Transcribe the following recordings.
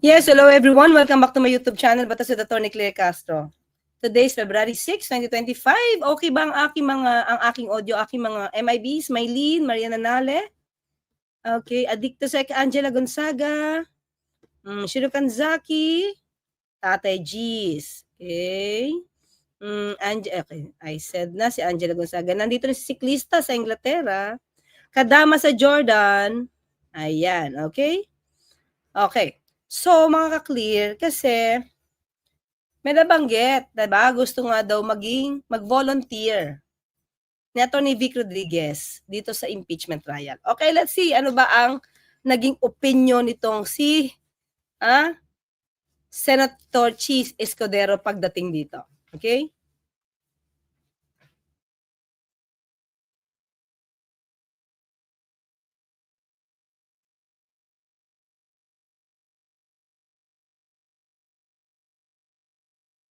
Yes, hello everyone. Welcome back to my YouTube channel, Batas with Attorney Claire Castro. Today is February 6, 2025. Okay ba ang aking mga ang aking audio, aking mga MIBs, Maylene, Mariana Nale? Okay, Adicto sa Angela Gonzaga, mm, Shiro Kanzaki, Tatay G's. Okay. Mm, Ange- okay, I said na si Angela Gonzaga. Nandito na si siklista sa Inglaterra. Kadama sa Jordan. Ayan, okay? Okay. So, mga ka-clear, kasi may nabanggit, diba? Gusto nga daw maging, mag-volunteer ni Atty. Vic Rodriguez dito sa impeachment trial. Okay, let's see. Ano ba ang naging opinion nitong si ah, Senator Cheese Escudero pagdating dito? Okay?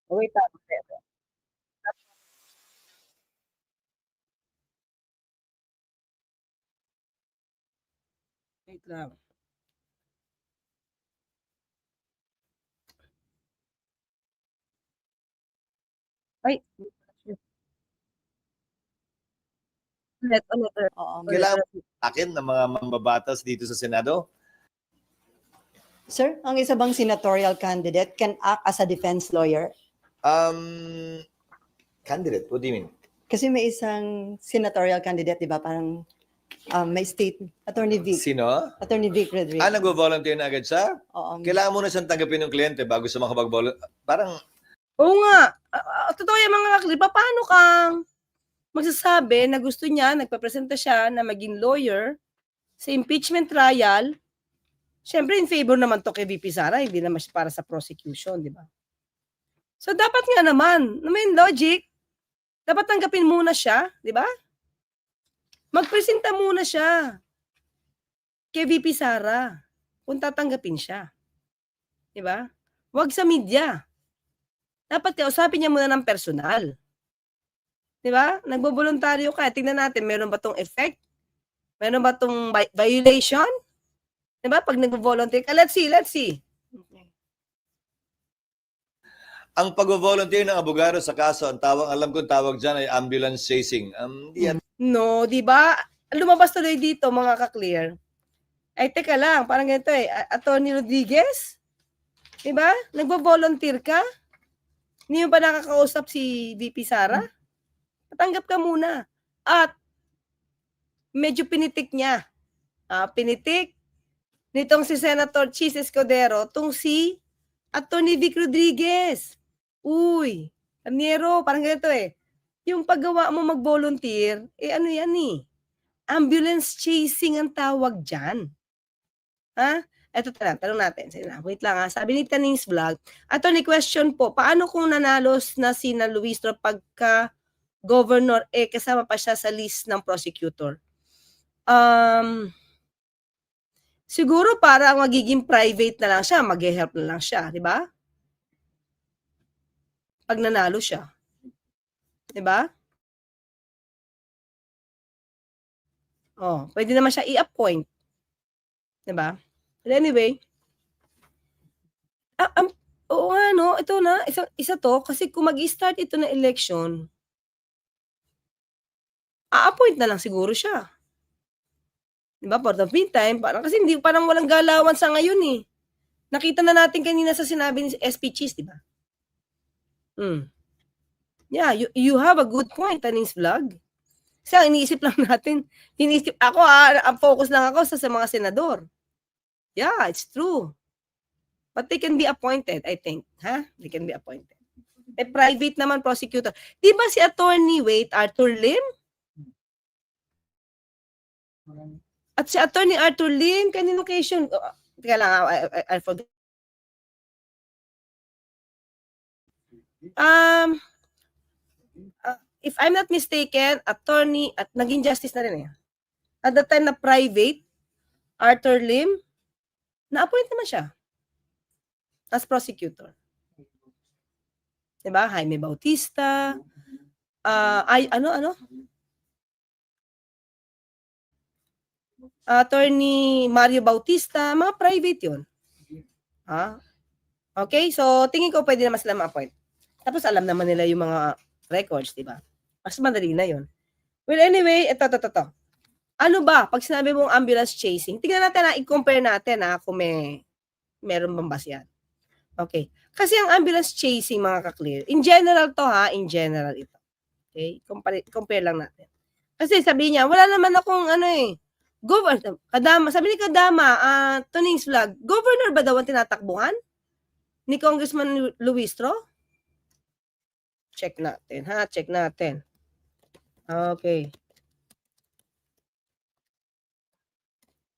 Oh, Wait lang. Wait lang. Ay. Ulit, ulit, ulit. Oo. ulit, Kailangan ulit. akin ng mga mambabatas dito sa Senado? Sir, ang isa bang senatorial candidate can act as a defense lawyer? Um, candidate, what do you mean? Kasi may isang senatorial candidate, di ba? Parang um, may state, Attorney Vic. Sino? Attorney Vic Rodriguez. Ah, nagvo-volunteer na agad siya? Oo. Kailangan muna siyang tanggapin ng kliyente bago siya makapag-volunteer. Parang, Oo nga. Ah, totoo yung mga kakli. Paano kang magsasabi na gusto niya, nagpapresenta siya na maging lawyer sa impeachment trial? Siyempre, in favor naman to kay VP Sara, hindi naman para sa prosecution, di ba? So, dapat nga naman, na may logic, dapat tanggapin muna siya, di ba? Magpresenta muna siya kay VP Sara kung tatanggapin siya. Di ba? Huwag sa media dapat kausapin niya muna ng personal. Di ba? Nagbo-voluntaryo ka. Tingnan natin, meron ba tong effect? Meron ba tong vi- violation? Di ba? Pag nagbo-volunteer ka, let's see, let's see. Ang pag-volunteer ng abogado sa kaso, ang tawag, alam kong tawag dyan ay ambulance chasing. Um, yan. No, di ba? Lumabas tuloy dito, mga ka-clear. Ay, teka lang, parang ganito eh. Attorney Rodriguez? Di ba? Nagbo-volunteer ka? Hindi mo ba nakakausap si VP Sara? Patanggap ka muna. At medyo pinitik niya. Ah, pinitik nitong si Senator Chis Escudero, tong si Attorney Vic Rodriguez. Uy, Carniero, parang ganito eh. Yung paggawa mo mag-volunteer, eh ano yan eh? Ambulance chasing ang tawag dyan. Ha? Eto tala, tanong natin. Sige na, wait lang ha. Sabi ni Taning's vlog, attorney question po, paano kung nanalos na si na Luistro pagka governor, eh kasama pa siya sa list ng prosecutor? Um, siguro para magiging private na lang siya, mag-help na lang siya, di ba? Pag nanalo siya. Di ba? Oh, pwede naman siya i-appoint. 'Di ba? But anyway, ah, um, oo nga no, ito na, isa, isa to, kasi kung mag-start ito na election, a-appoint na lang siguro siya. 'Di ba? For the meantime, parang kasi hindi parang walang galawan sa ngayon eh. Nakita na natin kanina sa sinabi ni SP Cheese, 'di ba? Hmm. Yeah, you, you have a good point, Taning's vlog. Kasi ang iniisip lang natin, iniisip, ako ah, ang focus lang ako sa, sa mga senador. Yeah, it's true. But they can be appointed, I think. Ha? They can be appointed. Eh, private naman prosecutor. Di ba si attorney, wait, Arthur Lim? At si attorney Arthur Lim, kanino occasion? Uh, teka lang, ah, I, I, I forgot. Um, uh, if I'm not mistaken, attorney, at naging justice na rin eh. At the time na private, Arthur Lim, na-appoint naman siya as prosecutor. Diba? Jaime Bautista, ah ay, ano, ano? Attorney Mario Bautista, mga private yun. Ha? Okay, so tingin ko pwede naman sila ma-appoint. Tapos alam naman nila yung mga records, di ba? Mas madali na yun. Well, anyway, ito, ito, ito, ito. Ano ba, pag sinabi mong ambulance chasing, tingnan natin na, i-compare natin ha, kung may, meron bang basyan. Okay. Kasi ang ambulance chasing, mga ka-clear, in general to ha, in general ito. Okay? Compare, compare lang natin. Kasi sabi niya, wala naman akong ano eh, governor, Kadama, sabi ni Kadama, ah, Tuning's vlog, governor ba daw ang tinatakbuhan? Ni Congressman Lu- Luistro? Check natin, ha? Check natin. Okay.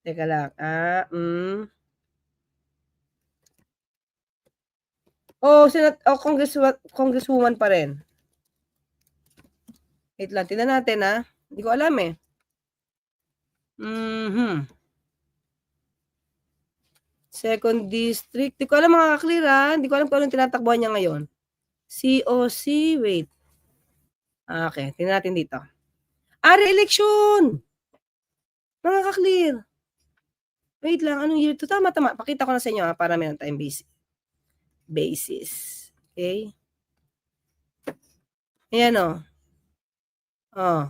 Teka lang. Ah, mm. Oh, senat oh, Congress Congresswoman pa rin. Wait lang, tingnan natin ha. Hindi ko alam eh. Mhm. Second district. Hindi ko alam mga ha. Hindi ko alam kung anong tinatakbuhan niya ngayon. COC, wait. Ah, Okay, tingnan natin dito. Ah, re-election! Mga ka-clear. Wait lang, anong year to? Tama, tama. Pakita ko na sa inyo ha, para meron tayong basis. Basis. Okay? Ayan o. Oh.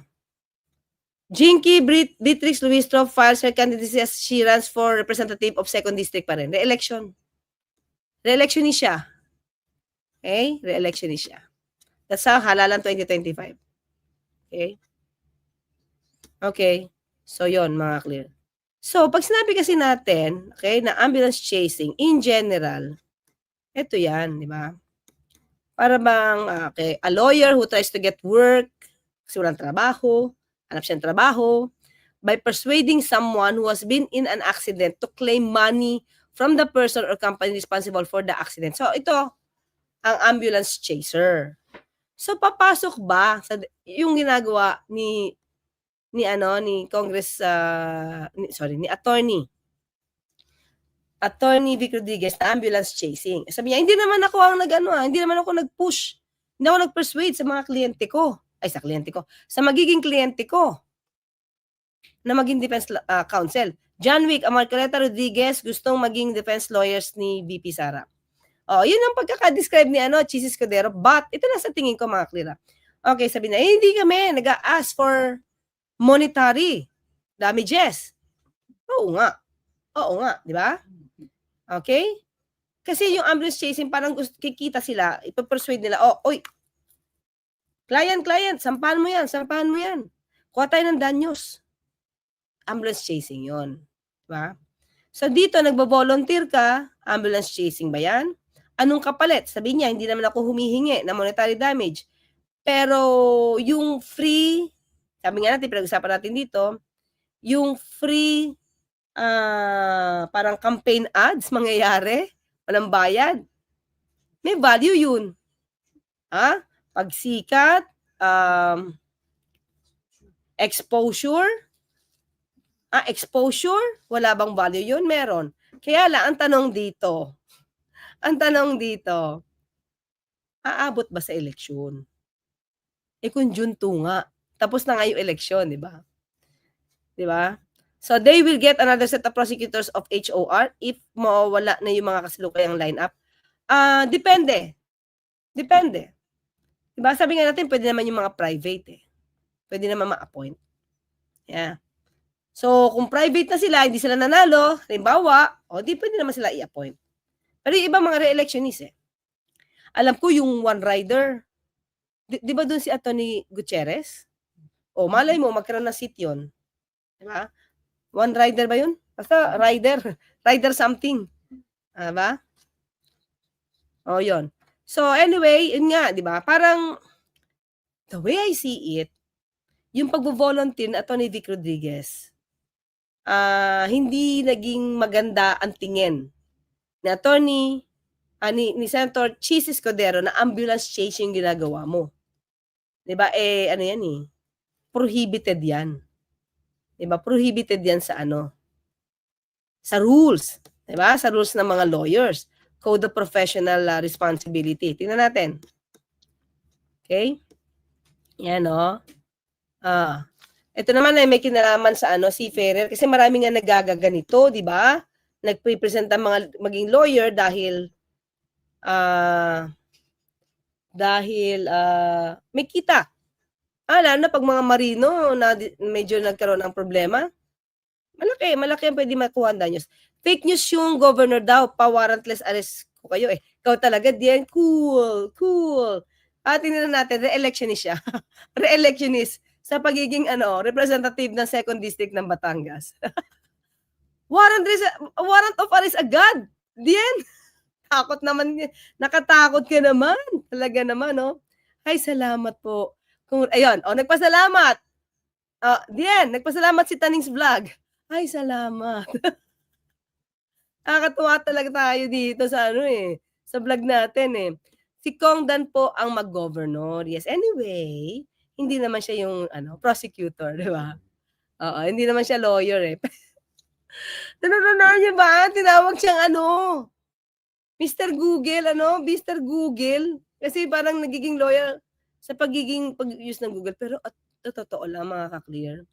Jinky Brit Beatrix Luistro files her candidacy as she runs for representative of 2nd District pa rin. Re-election. Re-election ni siya. Okay? Re-election siya. That's how halalan 2025. Okay? Okay. So, yon mga clear. So, pag sinabi kasi natin, okay, na ambulance chasing, in general, ito yan, di ba? Para bang, ah, okay, a lawyer who tries to get work, kasi walang trabaho, hanap siya ng trabaho, by persuading someone who has been in an accident to claim money from the person or company responsible for the accident. So, ito, ang ambulance chaser. So, papasok ba sa yung ginagawa ni ni ano ni Congress ah, ni, sorry ni attorney attorney Vic Rodriguez na ambulance chasing. Sabi niya, hindi naman ako ang nag-ano, ah, hindi naman ako nag-push. Hindi ako nag-persuade sa mga kliyente ko. Ay, sa kliyente ko. Sa magiging kliyente ko na maging defense ah, counsel. John Wick, Amarcareta Rodriguez, gustong maging defense lawyers ni VP Sara. Oh, yun ang pagkaka-describe ni ano, Chis Escudero. But, ito na sa tingin ko mga klira. Okay, sabi na, eh, hindi kami nag-ask for monetary damages. Oo nga. Oo nga, di ba? Okay? Kasi yung ambulance chasing, parang gusto, kikita sila, ipapersuade nila, oh, oy, client, client, sampahan mo yan, sampahan mo yan. Kuha tayo ng danyos. Ambulance chasing yon, di ba? So dito, nagbo-volunteer ka, ambulance chasing ba yan? Anong kapalit? Sabi niya, hindi naman ako humihingi ng monetary damage. Pero yung free, sabi nga natin, pinag-usapan natin dito, yung free ah parang campaign ads mangyayari, walang bayad. May value yun. Ha? Pagsikat, um, exposure, ah, exposure, wala bang value yun? Meron. Kaya lang, ang tanong dito, ang tanong dito, aabot ba sa eleksyon? Eh kung June 2 nga, tapos na nga yung eleksyon, di ba? Di ba? So they will get another set of prosecutors of HOR if mawawala na yung mga kasalukuyang lineup. Ah, depende. Depende. Diba? Sabi nga natin, pwede naman yung mga private eh. Pwede naman ma-appoint. Yeah. So, kung private na sila, hindi sila nanalo, halimbawa, o di pwede naman sila i-appoint. Pero yung ibang mga re-electionist eh. Alam ko yung one rider, di, di ba doon si Atty. Gutierrez? O malay mo, magkaroon ng seat yun. Di ba? One rider ba yun? Basta rider. Rider something. Ah, ba? O, yun. So, anyway, yun nga, di ba? Parang, the way I see it, yung pagbo-volunteer na ni Vic Rodriguez, ah hindi naging maganda ang tingin ni attorney, ah, ni, ni Senator Chis Escudero na ambulance chase yung ginagawa mo. Di ba? Eh, ano yan eh, prohibited yan. 'Di ba? Prohibited 'yan sa ano? Sa rules, 'di ba? Sa rules ng mga lawyers, Code of Professional ah, Responsibility. Tingnan natin. Okay? Yan oh. Ah. Ito naman ay may kinalaman sa ano si Ferrer kasi marami nga nagagaganito, 'di ba? Nagpe-present ang mga maging lawyer dahil ah dahil ah may kita. Ah, na pag mga marino na medyo nagkaroon ng problema. Malaki, malaki ang pwede makuha ang danyos. Fake news yung governor daw, pa-warrantless arrest ko kayo eh. Ikaw talaga, diyan, cool, cool. At tingnan natin, re-electionist siya. re-electionist sa pagiging ano, representative ng second district ng Batangas. warrant, warrant of arrest agad. Diyan. Takot naman. Nakatakot ka naman. Talaga naman, no? Ay, salamat po. Kung, ayun, oh, nagpasalamat. Ah, diyan, nagpasalamat si Tanings Vlog. Ay, salamat. Nakakatuwa talaga tayo dito sa ano eh, sa vlog natin eh. Si Kong Dan po ang mag-governor. Yes, anyway, hindi naman siya yung ano, prosecutor, di ba? Oo, hindi naman siya lawyer eh. Nanonood niyo ba? Tinawag siyang ano, Mr. Google, ano? Mr. Google. Kasi parang nagiging lawyer sa pagiging pag-use ng Google. Pero at at totoo lang mga ka-clear,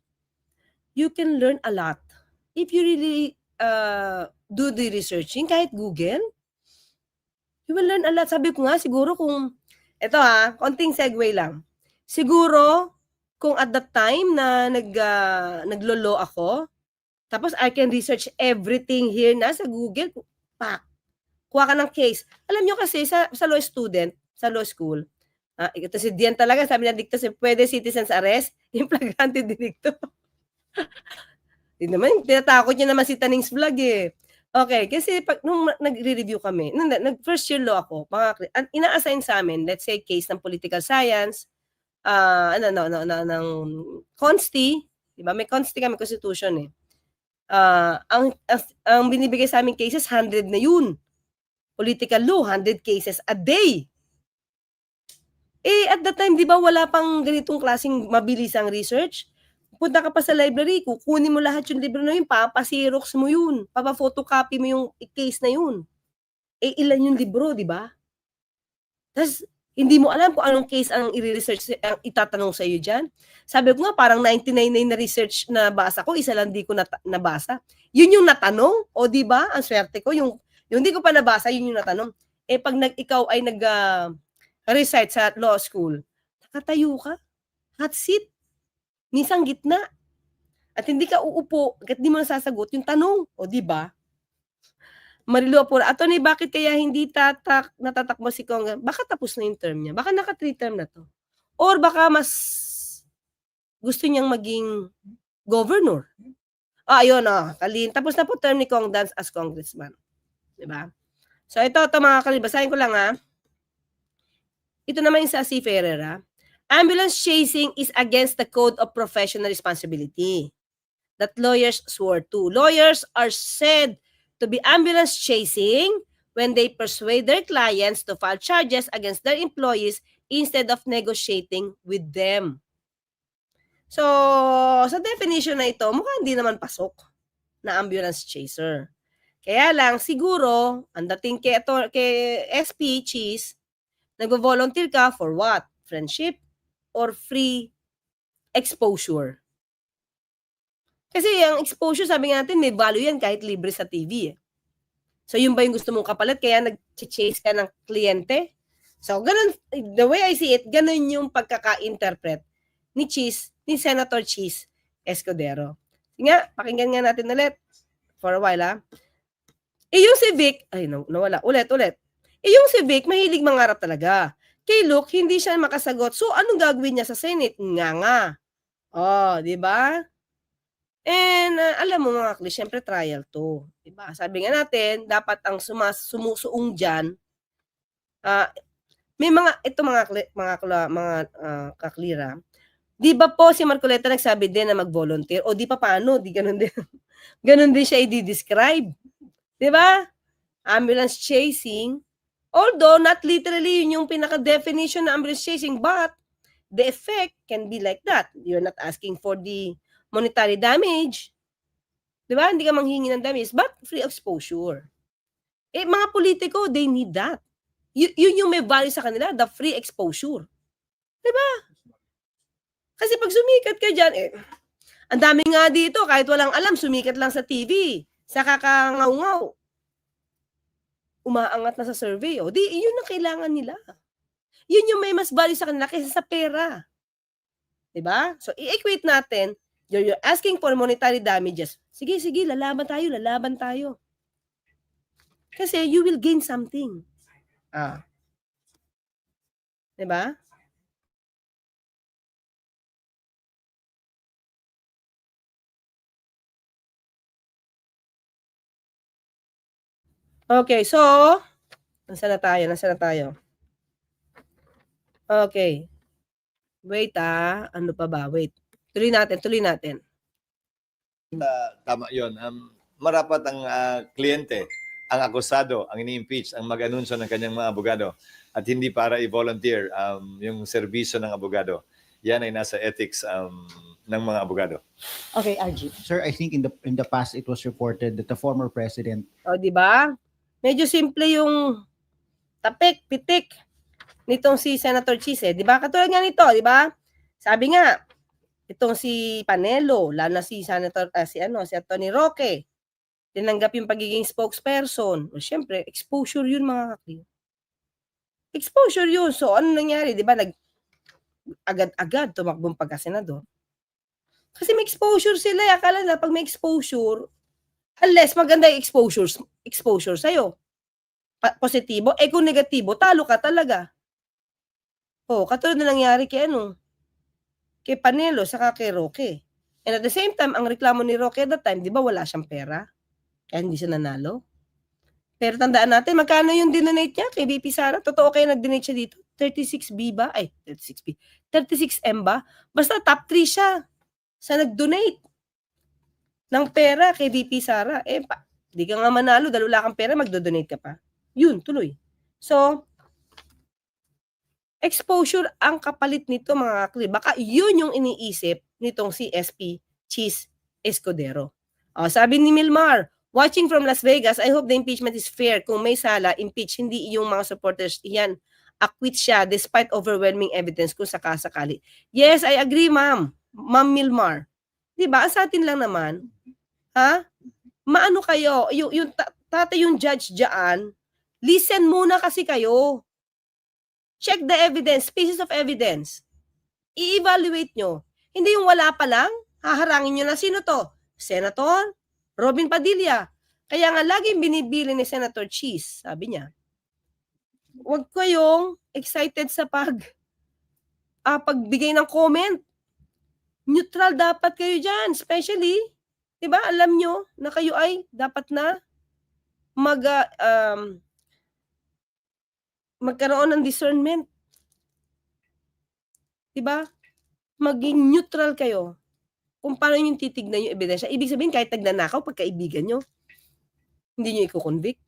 you can learn a lot if you really uh, do the researching, kahit Google, you will learn a lot. Sabi ko nga, siguro kung, eto ha, konting segue lang. Siguro, kung at that time na nag, uh, naglolo ako, tapos I can research everything here na sa Google, pak, kuha ka ng case. Alam nyo kasi, sa, sa law student, sa law school, ah, ito si Dian talaga, sabi niya, dicto, si pwede citizens arrest, yung flagrante delicto. Di naman, tinatakot niya naman si Tanings Vlog eh. Okay, kasi pag nung nagre-review kami, nung, nag first year law ako, mga ina-assign sa amin, let's say case ng political science, ah ano no no no ng consti, 'di ba? May consti kami constitution eh. Ah, ang, ang ang binibigay sa amin cases 100 na 'yun. Political law 100 cases a day. Eh at that time 'di ba wala pang ganitong klaseng mabilisang research? Punta ka pa sa library, kukunin mo lahat yung libro na yun, papasirox mo yun, papa-photocopy mo yung case na yun. Eh, ilan yung libro, di ba? Tapos, hindi mo alam kung anong case ang i-research, ang itatanong sa iyo dyan. Sabi ko nga, parang 99 na research na basa ko, isa lang di ko nata- nabasa. Yun yung natanong, o di ba? Ang swerte ko, yung, yung di ko pa nabasa, yun yung natanong. Eh, pag nag, ikaw ay nag, ah, recite sa law school, nakatayo ka, hot seat, minsan gitna. At hindi ka uupo, kahit di mo nasasagot yung tanong. O, di ba? Marilu Apura, Atty, bakit kaya hindi tatak, natatakbo si Kong? Baka tapos na yung term niya. Baka naka-three term na to. Or baka mas gusto niyang maging governor. Ah, ayun ah, kalin. Tapos na po term ni Kong Dance as congressman. Ba? So ito, ito mga kalin. Basahin ko lang ah. Ito naman yung sa si Ferreira. Ambulance chasing is against the code of professional responsibility that lawyers swore to. Lawyers are said to be ambulance chasing when they persuade their clients to file charges against their employees instead of negotiating with them. So, sa definition na ito, mukhang hindi naman pasok na ambulance chaser. Kaya lang, siguro, ang dating kay, ito, kay SP Cheese, nagvo-volunteer ka for what? Friendship or free exposure? Kasi ang exposure, sabi natin, may value yan kahit libre sa TV. Eh. So, yun ba yung gusto mong kapalit? Kaya nag-chase ka ng kliyente? So, ganun, the way I see it, ganun yung pagkaka-interpret ni Cheese, ni Senator Cheese Escudero. Nga, pakinggan nga natin ulit for a while, ha? Eh, yung si Vic, ay, naw- nawala, ulit, ulit. Eh, yung si Vic, mahilig mangarap talaga. Kay Luke, hindi siya makasagot. So, anong gagawin niya sa Senate? Nga nga. Oh, di ba? And uh, alam mo mga kli, syempre trial to. Diba? Sabi nga natin, dapat ang sumas, sumusuong dyan, ah, may mga, ito mga, kli- mga, kla- mga ah, kaklira, di ba po si Marcoleta nagsabi din na mag-volunteer? O di pa paano? Di ganun din. ganun din siya i-describe. Di ba? Ambulance chasing. Although, not literally yun yung pinaka-definition ng ambulance chasing, but the effect can be like that. You're not asking for the monetary damage. 'Di ba? Hindi ka manghingi ng damage, but free exposure. Eh, mga politiko, they need that. Y- yun yung may value sa kanila, the free exposure. 'Di ba? Kasi pag sumikat ka dyan, eh, ang dami nga dito, kahit walang alam, sumikat lang sa TV. sa kakangaw umaangat na sa survey. O, di, yun ang kailangan nila. Yun yung may mas value sa kanila kaysa sa pera. 'Di ba? So, i-equate natin, you're, asking for monetary damages. Sige, sige, lalaban tayo, lalaban tayo. Kasi you will gain something. Ah. 'Di ba? Okay, so, nasa na tayo? Nasa na tayo? Okay. Wait ah, ano pa ba? Wait. Tuloy natin, tuloy natin. Tama yun. Um, marapat ang ah, kliyente, ang akusado, ang ini-impeach, ang mag-anunsyo ng kanyang mga abogado at hindi para i-volunteer um, yung serbisyo ng abogado. Yan ay nasa ethics um, ng mga abogado. Okay, RG. Sir, I think in the in the past it was reported that the former president O, di ba? Medyo simple yung tapik, pitik nitong si Senator Chise. Di ba? Katulad nga nito, di ba? Sabi nga, itong si Panelo, lalo na si Senator, ah, si ano, si Atty. Roque, tinanggap yung pagiging spokesperson. O, syempre, exposure yun mga kakli. Exposure yun. So, ano nangyari? Di ba? Nag, agad-agad tumakbong pagka-senador. Kasi may exposure sila. eh. Akala na pag may exposure, unless maganda yung exposure, exposure sa'yo. Pa- positibo. Eh kung negatibo, talo ka talaga. Oh, katulad na nangyari kay ano, kay Panelo, saka kay Roque. And at the same time, ang reklamo ni Roque at that time, di ba wala siyang pera? Kaya hindi siya nanalo. Pero tandaan natin, magkano yung dinonate niya kay BP Sara? Totoo kayo nag-donate siya dito? 36B ba? Ay, 36B. 36M ba? Basta top 3 siya sa nag-donate ng pera kay VP Sara. Eh, pa, di ka nga manalo dahil wala kang pera, magdo-donate ka pa. Yun, tuloy. So, exposure ang kapalit nito mga kakli. Baka yun yung iniisip nitong si SP Cheese Escudero. Oh, sabi ni Milmar, watching from Las Vegas, I hope the impeachment is fair. Kung may sala, impeach, hindi yung mga supporters. Yan, acquit siya despite overwhelming evidence kung sakasakali. Yes, I agree, ma'am. Ma'am Milmar. 'Di ba? Sa atin lang naman. Ha? Maano kayo? Yung, yung ta- tatay yung judge diyan, listen muna kasi kayo. Check the evidence, pieces of evidence. I-evaluate nyo. Hindi yung wala pa lang, haharangin nyo na sino to? Senator Robin Padilla. Kaya nga laging binibili ni Senator Cheese, sabi niya. Huwag kayong excited sa pag ah, pagbigay ng comment. Neutral dapat kayo dyan, especially 'di ba? Alam nyo na kayo ay dapat na mag ah, um, magkaroon ng discernment. 'Di ba? Maging neutral kayo kung paano yung titignan yung ebidensya. Ibig sabihin, kahit nagnanakaw, pagkaibigan nyo, hindi nyo i-convict.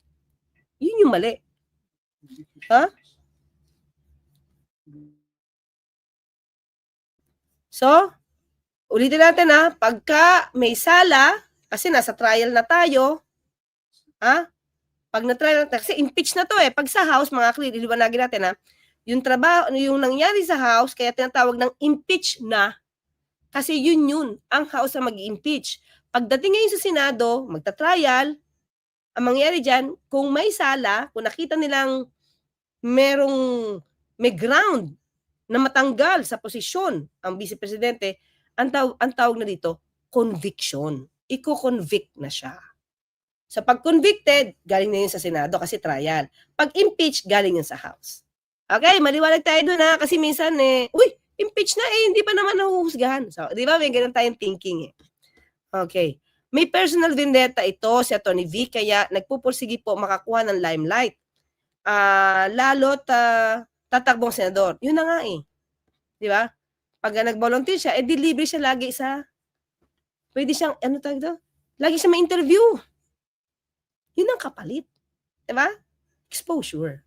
Yun yung mali. Ha? So, ulitin natin ha, pagka may sala, kasi nasa trial na tayo, ha? Pag na-trial na kasi impeach na to eh. Pag sa House, mga clear, iliwanagin natin ha, yung trabaho, yung nangyari sa House, kaya tinatawag ng impeach na, kasi yun yun, ang House ang mag-impeach. Pagdating ngayon sa Senado, magta-trial, ang mangyari dyan, kung may sala, kung nakita nilang merong may ground na matanggal sa posisyon ang vice presidente, ang, taw- ang tawag na dito, conviction. Iko-convict na siya. So pag convicted, galing na yun sa Senado kasi trial. Pag impeach, galing yun sa House. Okay, maliwanag tayo doon ha, kasi minsan eh, uy, impeach na eh, hindi pa naman nahuhusgahan. So, di ba, may ganun tayong thinking eh. Okay. May personal vendetta ito si Atty. V, kaya nagpupursige po makakuha ng limelight. Ah, lalo't ah, tatakbong senador. Yun na nga eh. Di ba? Pag nag-volunteer siya, eh delivery siya lagi sa, pwede siyang, ano tawag ito? Lagi siya ma-interview. Yun ang kapalit. Di ba? Exposure.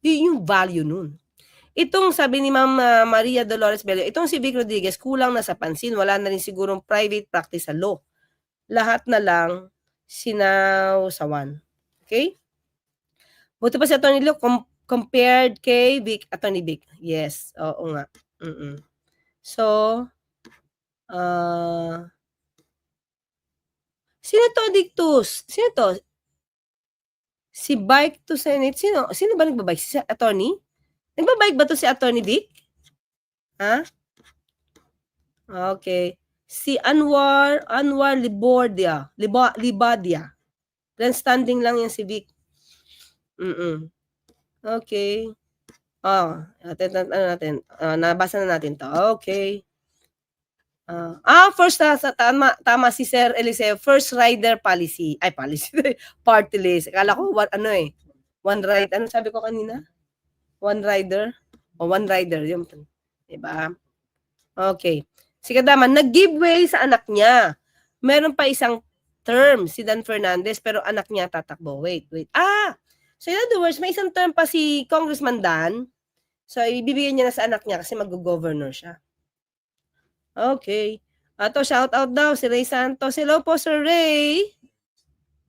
Yun yung value nun. Itong sabi ni Ma'am ah, Maria Dolores Bello, itong si Vic Rodriguez, kulang na sa pansin. Wala na rin sigurong private practice sa law. Lahat na lang sinawsawan. Okay? Buti pa si Atty. Luke, com- compared kay Vic, Atty. Vic. Yes, oo nga. Mm-mm. So, uh, Sino to, Dictus? Sino to? Si Bike to Senate. Sino? Sino ba nagbabike? Si attorney? Nagbabike ba to si attorney Vic? Ha? Okay. Si Anwar, Anwar Libordia. Liba, Libadia. Then standing lang yan si Vic. Mm Okay. Oh, natin, ano natin, ah, nabasa na natin to. Okay. Ah, ah, first na, sa tama, tama si Sir Eliseo, first rider policy. Ay, policy. Party list. Akala ko, what, ano eh, one ride. Ano sabi ko kanina? One rider? O one rider. Yung, diba? Okay. Si Kadaman, nag-giveaway sa anak niya. Meron pa isang term, si Dan Fernandez, pero anak niya tatakbo. Wait, wait. Ah! So in other words, may isang term pa si Congressman Dan. So ibibigay niya na sa anak niya kasi mag-governor siya. Okay. Ato, shout out daw si Ray Santos. Hello po, Sir Ray.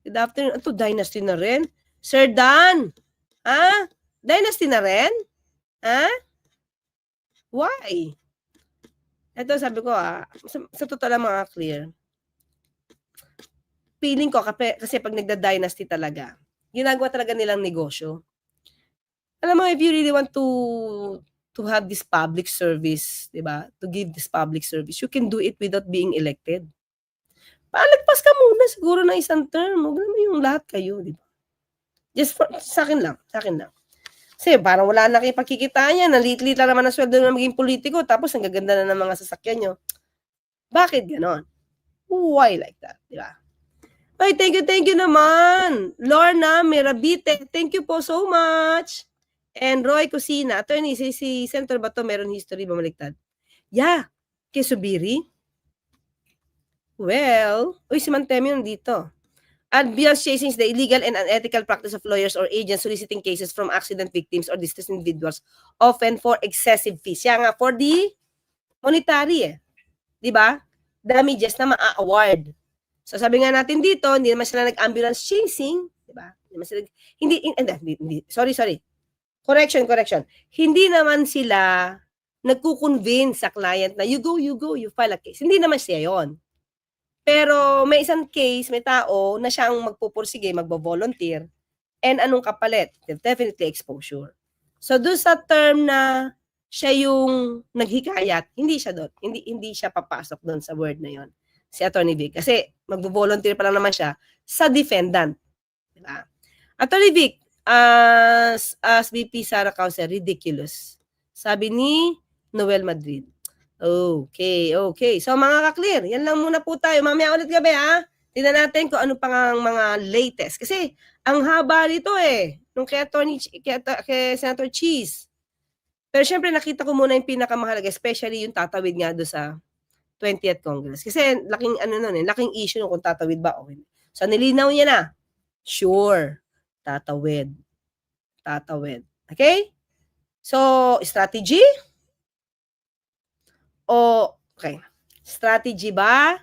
Good afternoon. Ito, dynasty na rin. Sir Dan. Ha? Dynasty na rin? Ha? Why? Ito, sabi ko ah, sa, sa totoo lang mga clear. Feeling ko, kape, kasi pag nagda-dynasty talaga, ginagawa talaga nilang negosyo. Alam mo, if you really want to to have this public service, 'di ba? To give this public service, you can do it without being elected. Palagpas ka muna siguro ng isang term. Huwag naman yung lahat kayo, di ba? Just for, sa akin lang, sa akin lang. Kasi parang wala na kayo pagkikita niya, nalit-lit lang naman ang sweldo na maging politiko, tapos ang gaganda na ng mga sasakyan nyo. Bakit ganon? Why like that? Di ba? Ay, thank you, thank you naman. Lorna Mirabite, thank you po so much. And Roy Cusina, attorney, si, si Senator Bato meron history bumaliktad. Yeah, kay Subiri. Well, uy, si Mantemi nandito. And beyond chasing the illegal and unethical practice of lawyers or agents soliciting cases from accident victims or distressed individuals, often for excessive fees. Siya nga, for the monetary eh. Di ba? Damages na ma-award. So sabi nga natin dito, hindi naman sila nag-ambulance chasing, di ba? Hindi naman sila, hindi, hindi, hindi, sorry, sorry. Correction, correction. Hindi naman sila nagko-convince sa client na you go, you go, you file a case. Hindi naman siya yon. Pero may isang case, may tao na siyang magpupursige, magbo-volunteer, and anong kapalit? Definitely exposure. So doon sa term na siya yung naghikayat, hindi siya doon. Hindi hindi siya papasok doon sa word na yon. Si Attorney Vic kasi magbo-volunteer pa lang naman siya sa defendant. Diba? Attorney Vic, as as VP Sara Causa, ridiculous. Sabi ni Noel Madrid. Okay, okay. So mga ka-clear, yan lang muna po tayo. Mamaya ulit gabi ha. Tingnan natin kung ano pang ang mga latest. Kasi ang haba nito eh. Nung kay, Attorney, kay, kay Senator Cheese. Pero syempre nakita ko muna yung pinakamahalaga, especially yung tatawid nga do sa 20th Congress. Kasi laking ano nun eh, laking issue nung kung tatawid ba o hindi. So nilinaw niya na. Sure. Tatawid. Tatawid. Okay? So, strategy? O, okay. Strategy ba?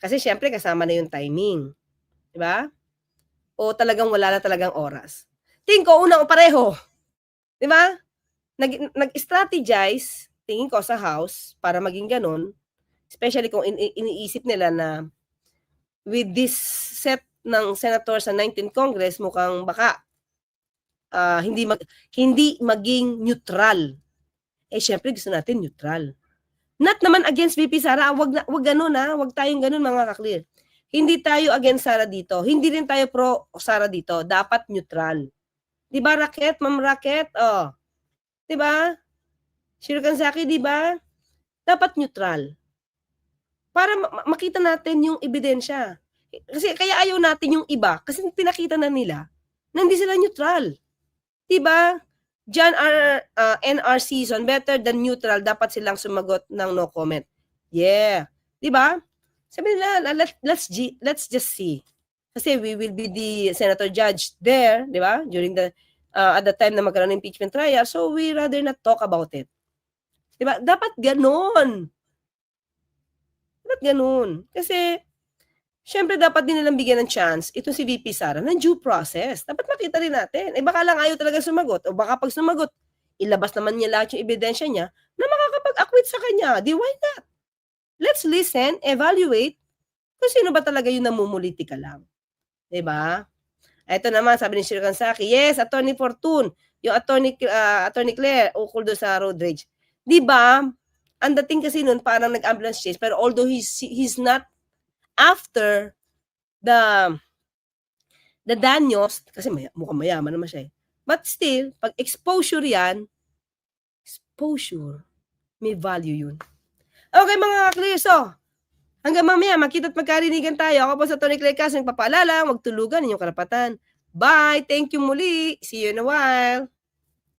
Kasi syempre kasama na yung timing. Di ba? O talagang wala na talagang oras. Tingin ko, una o pareho. Di ba? Nag, nag-strategize, tingin ko sa House, para maging ganun, especially kung in- iniisip nila na with this set ng senator sa 19th Congress, mukhang baka ah, hindi mag, hindi maging neutral. Eh syempre gusto natin neutral. Not naman against VP Sara, wag na, wag ganun ha, wag tayong ganun mga ka-clear. Hindi tayo against Sara dito, hindi rin tayo pro Sara dito, dapat neutral. 'Di ba Raket, Ma'am Raket? Oh. 'Di ba? Shiro Kansaki, 'di ba? Dapat neutral. Para ma- ma- makita natin yung ebidensya. Kasi kaya ayaw natin yung iba kasi pinakita na nila na hindi sila neutral. 'Di ba? Diyan are uh, NR season better than neutral dapat silang sumagot ng no comment. Yeah. 'Di ba? Sabi nila let, let's let's just see. Kasi we will be the senator judge there, 'di ba? During the uh, at the time na magkaroon ng impeachment trial, so we rather not talk about it. 'Di ba? Dapat ganoon. Dapat ganoon. Kasi Siyempre, dapat din nilang bigyan ng chance ito si VP Sara ng due process. Dapat makita rin natin. Eh baka lang ayaw talaga sumagot. O baka pag sumagot, ilabas naman niya lahat yung ebidensya niya na makakapag-acquit sa kanya. Di why not? Let's listen, evaluate, kung sino ba talaga yung namumuliti ka lang. 'Di ba? Ito naman, sabi ni Shiro Kansaki, yes, Attorney Fortune, yung Attorney, ah, Attorney Claire, ukol doon sa road rage. 'Di ba? Ang dating kasi nun, parang nag-ambulance chase, pero although he's, he's not after the the danyos, kasi may, mukhang mayaman naman siya eh. But still, pag exposure yan, exposure, may value yun. Okay mga clear, so, hanggang mamaya, makita at magkarinigan tayo. Ako po sa Tony Clay Cas, nagpapaalala, huwag tulugan inyong karapatan. Bye! Thank you muli! See you in a while!